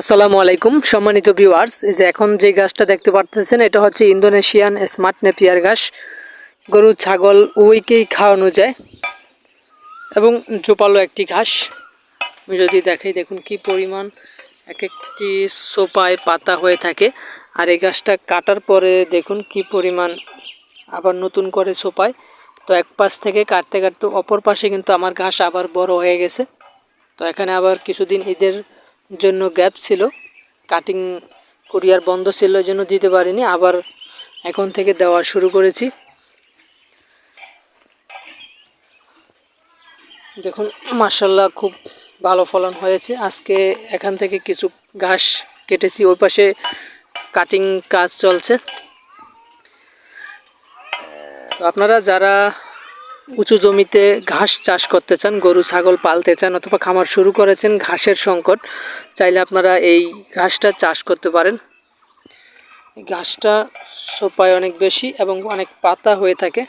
আসসালামু আলাইকুম, সম্মানিত ভিউয়ার্স এই যে এখন যে গাছটা দেখতে পারতেছেন, এটা হচ্ছে ইন্দোনেশিয়ান স্মার্ট নেপিয়ার ঘাস গরু, ছাগল, উইকেই খাওয়ানো যায়। এবং জোপালো একটি ঘাস। আমি যদি দেখাই, দেখুন কি পরিমাণ এক একটি সোপায় পাতা হয়ে থাকে। আর এই গাছটা কাটার পরে দেখুন কি পরিমাণ আবার নতুন করে সোপায়। তো এক পাশ থেকে কাটতে কাটতে অপর পাশে কিন্তু আমার ঘাস আবার বড় হয়ে গেছে। তো এখানে আবার কিছুদিন ঈদের জন্য গ্যাপ ছিল। কাটিং কুরিয়ার বন্ধ ছিল জন্য দিতে পারিনি। আবার এখন থেকে দেওয়া শুরু করেছি। দেখুন মার্শাল্লাহ খুব ভালো ফলন হয়েছে। আজকে এখান থেকে কিছু ঘাস কেটেছি। ওই পাশে কাটিং কাজ চলছে। তো আপনারা যারা উঁচু জমিতে ঘাস চাষ করতে চান, গরু, ছাগল পালতে চান অথবা খামার শুরু করেছেন, ঘাসের সংকট, চাইলে আপনারা এই ঘাসটা চাষ করতে পারেন। ঘাসটা সোপায় অনেক বেশি এবং অনেক পাতা হয়ে থাকে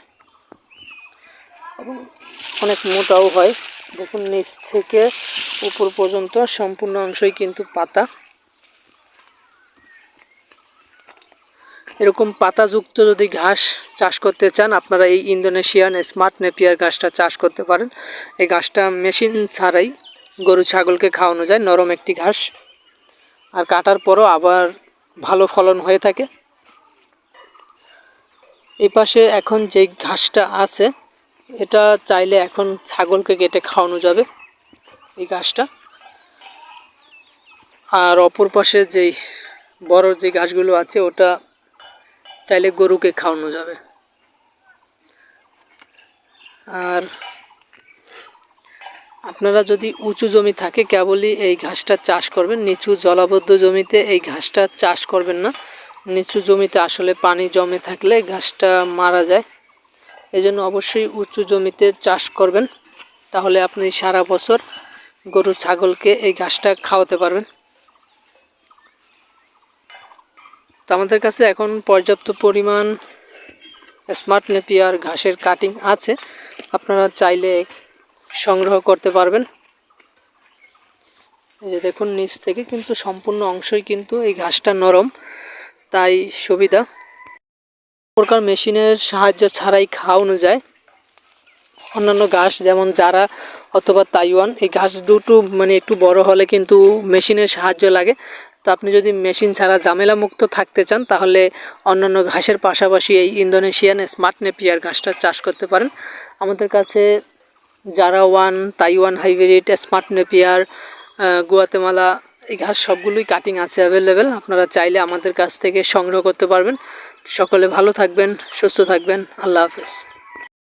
এবং অনেক মোটাও হয়। দেখুন, নিচ থেকে উপর পর্যন্ত সম্পূর্ণ অংশই কিন্তু পাতা। এরকম পাতাযুক্ত যদি ঘাস চাষ করতে চান, আপনারা এই ইন্দোনেশিয়ান স্মার্ট নেপিয়ার ঘাসটা চাষ করতে পারেন। এই ঘাসটা মেশিন ছাড়াই গরু, ছাগলকে খাওয়ানো যায়, নরম একটি ঘাস। আর কাটার পরও আবার ভালো ফলন হয়ে থাকে। এই পাশে এখন যে ঘাসটা আছে, এটা চাইলে এখন ছাগলকে কেটে খাওয়ানো যাবে এই ঘাসটা। আর অপর পাশে যেই বড় যে ঘাসগুলো আছে, ওটা চাইলে গরুকে খাওয়ানো যাবে। আর আপনারা যদি উঁচু জমি থাকে, কেবলই এই ঘাসটা চাষ করবেন। নিচু জলাবদ্ধ জমিতে এই ঘাসটা চাষ করবেন না। নিচু জমিতে আসলে পানি জমে থাকলে ঘাসটা মারা যায়। এই জন্য অবশ্যই উঁচু জমিতে চাষ করবেন। তাহলে আপনি সারা বছর গরু, ছাগলকে এই ঘাসটা খাওয়াতে পারবেন তো আমাদের কাছে এখন পর্যাপ্ত পরিমাণ স্মার্ট নেপিয়ার ঘাসের কাটিং আছে। আপনারা চাইলে সংগ্রহ করতে পারবেন। এই যে দেখুন নিচ থেকে কিন্তু সম্পূর্ণ অংশই কিন্তু এই ঘাসটা নরম, তাই সুবিধা। প্রকার মেশিনের সাহায্য ছাড়াই খাওয়ানো যায় অন্যান্য ঘাস যেমন যারা অথবা তাইওয়ান, এই ঘাস দুটো মানে একটু বড় হলে কিন্তু মেশিনের সাহায্য লাগে। তো আপনি যদি মেশিন ছাড়া ঝামেলা মুক্ত থাকতে চান, তাহলে অন্যান্য ঘাসের পাশাপাশি এই ইন্দোনেশিয়ান স্মার্ট নেপিয়ার ঘাসটা চাষ করতে পারেন। আমাদের কাছে যারা one Taiwan hybrid, smart napier Guatemala, এই ঘাস সবগুলোই কাটিং আছে অ্যাভেলেবেল। আপনারা চাইলে আমাদের কাছ থেকে সংগ্রহ করতে পারবেন। সকলে ভালো থাকবেন, সুস্থ থাকবেন। আল্লাহ হাফেজ।